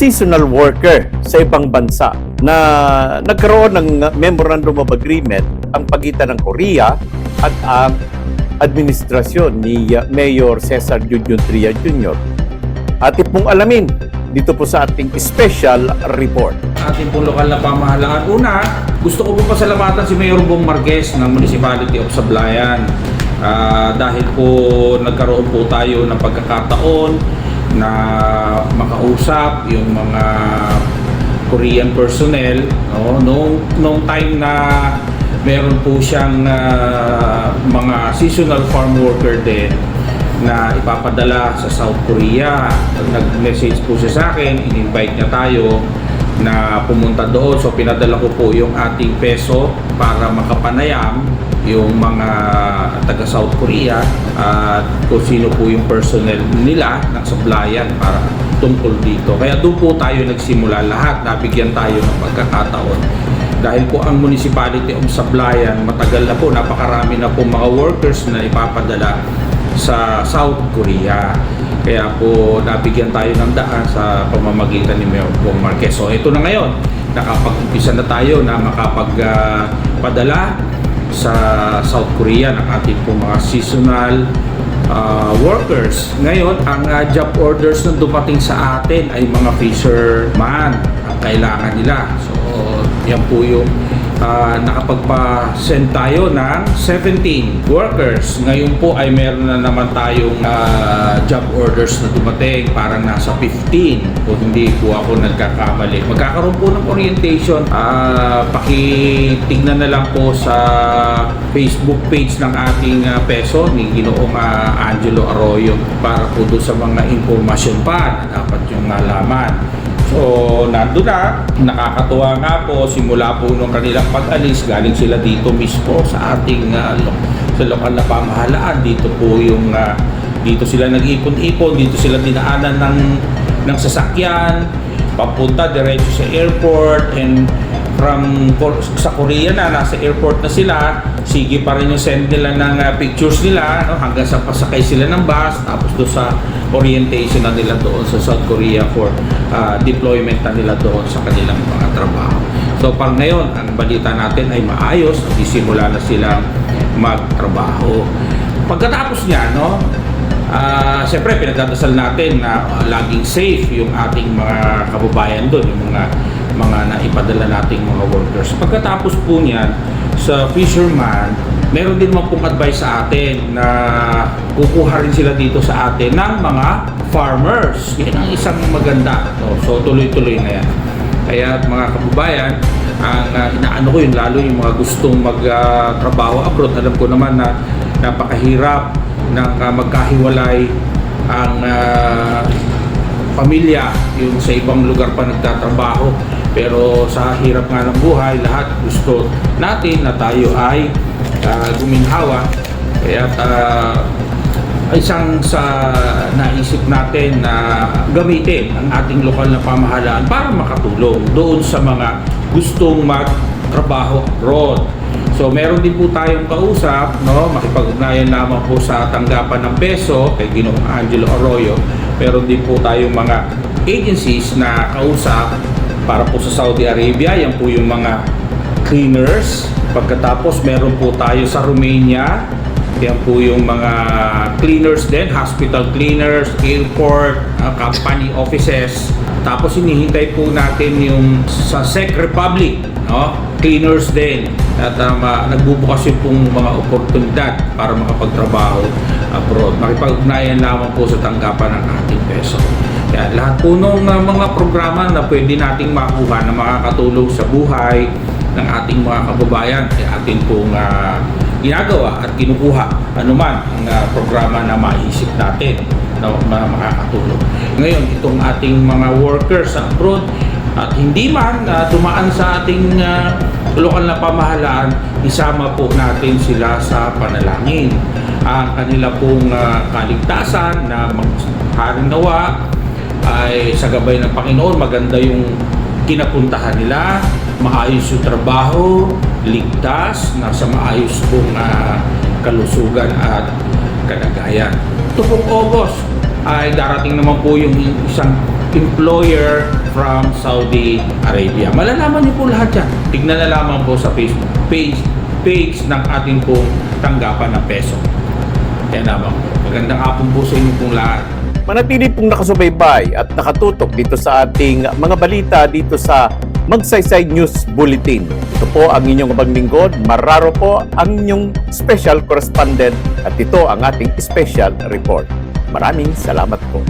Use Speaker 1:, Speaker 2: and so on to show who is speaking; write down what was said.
Speaker 1: seasonal worker sa ibang bansa na nagkaroon ng memorandum of agreement ang pagitan ng Korea at ang administrasyon ni uh, Mayor Cesar Junjun Tria Jr. Atin pong alamin dito po sa ating special report.
Speaker 2: ating pong lokal na pamahalaan. Una, gusto ko po pasalamatan si Mayor Bong Marquez ng Municipality of Sablayan Ah, dahil po nagkaroon po tayo ng pagkakataon na makausap yung mga Korean personnel no nung nung time na meron po siyang ah, mga seasonal farm worker din na ipapadala sa South Korea. Nag-message po siya sa akin, in-invite niya tayo na pumunta doon. So pinadala ko po yung ating peso para makapanayam yung mga taga South Korea at kung sino po yung personnel nila ng sablayan para tungkol dito. Kaya doon po tayo nagsimula lahat. Nabigyan tayo ng pagkakataon dahil po ang municipality of Sablayan matagal na po napakarami na po mga workers na ipapadala sa South Korea kaya po nabigyan tayo ng daan sa pamamagitan ni Mayor Bong Marquez so ito na ngayon nakapag-umpisa na tayo na makapagpadala sa South Korea ng ating po mga seasonal uh, workers. Ngayon, ang uh, job orders na dumating sa atin ay mga fisherman ang kailangan nila. So, yan po yung uh, nakapagpa-send tayo ng 17 workers. Ngayon po ay meron na naman tayong uh, job orders na dumating parang nasa 15 kung hindi po ako nagkakamali. Magkakaroon po ng orientation. Uh, pakitignan na lang po sa Facebook page ng ating uh, peso ni Ginoong uh, Angelo Arroyo para po doon sa mga impormasyon pa na dapat yung malaman. So, nandun na. Nakakatuwa nga po, simula po nung kanilang pag-alis, galing sila dito mismo sa ating uh, sa lokal na pamahalaan. Dito po yung, uh, dito sila nag-ipon-ipon, dito sila dinaanan ng, ng sasakyan, papunta diretso sa airport, and from sa Korea na, nasa airport na sila, sige pa rin yung send nila ng uh, pictures nila no? hanggang sa pasakay sila ng bus, tapos doon sa orientation na nila doon sa South Korea for uh, deployment na nila doon sa kanilang mga trabaho. So pag ngayon, ang balita natin ay maayos, nagsisimula na silang magtrabaho. Pagkatapos niya, no, Ah, siyempre pinagdadasal natin na ah, laging safe yung ating mga kababayan doon, yung mga mga naipadala nating mga workers. Pagkatapos po niyan, sa fisherman, meron din mga pong advice sa atin na kukuha rin sila dito sa atin ng mga farmers. Yan ang isang maganda. So tuloy-tuloy na yan. Kaya mga kababayan, ang uh, inaano ko yun, lalo yung mga gustong magtrabaho abroad, alam ko naman na napakahirap ng uh, magkahiwalay ang uh, pamilya yung sa ibang lugar pa nagtatrabaho pero sa hirap nga ng buhay lahat gusto natin na tayo ay uh, guminhawa kaya uh, isang sa naisip natin na gamitin ang ating lokal na pamahalaan para makatulong doon sa mga gustong magtrabaho abroad. So meron din po tayong kausap, no, makipag-ugnayan lamang po sa tanggapan ng peso kay Ginoong Angelo Arroyo. Meron din po tayong mga agencies na kausap para po sa Saudi Arabia, yan po yung mga cleaners. Pagkatapos meron po tayo sa Romania, yan po yung mga cleaners din, hospital cleaners, airport, uh, company offices. Tapos hinihintay po natin yung sa Czech Republic, no? cleaners din. At um, uh, nagbubukas yung pong mga oportunidad para makapagtrabaho abroad. Makipag-ugnayan lamang po sa tanggapan ng ating peso. Yan, lahat po ng uh, mga programa na pwede nating makuha na makakatulong sa buhay ng ating mga kababayan ay atin pong uh, ginagawa at kinukuha anuman ang uh, programa na maisip natin na na makakatulong. Ngayon, itong ating mga workers abroad at hindi man uh, dumaan sa ating uh, lokal na pamahalaan, isama po natin sila sa panalangin. Ang kanila pong uh, kaligtasan na haring nawa ay sa gabay ng Panginoon, maganda yung kinapuntahan nila, maayos yung trabaho, ligtas, nasa maayos pong ah, kalusugan at kalagayan. Ito pong August ay darating naman po yung isang employer from Saudi Arabia. Malalaman niyo po lahat yan. Tignan na lamang po sa Facebook page, page ng ating pong tanggapan ng peso. Yan lamang po. Magandang hapon po sa inyo pong lahat.
Speaker 1: Manatili pong nakasubaybay at nakatutok dito sa ating mga balita dito sa Magsaysay News Bulletin. Ito po ang inyong abang lingkod. Mararo po ang inyong special correspondent at ito ang ating special report. Maraming salamat po.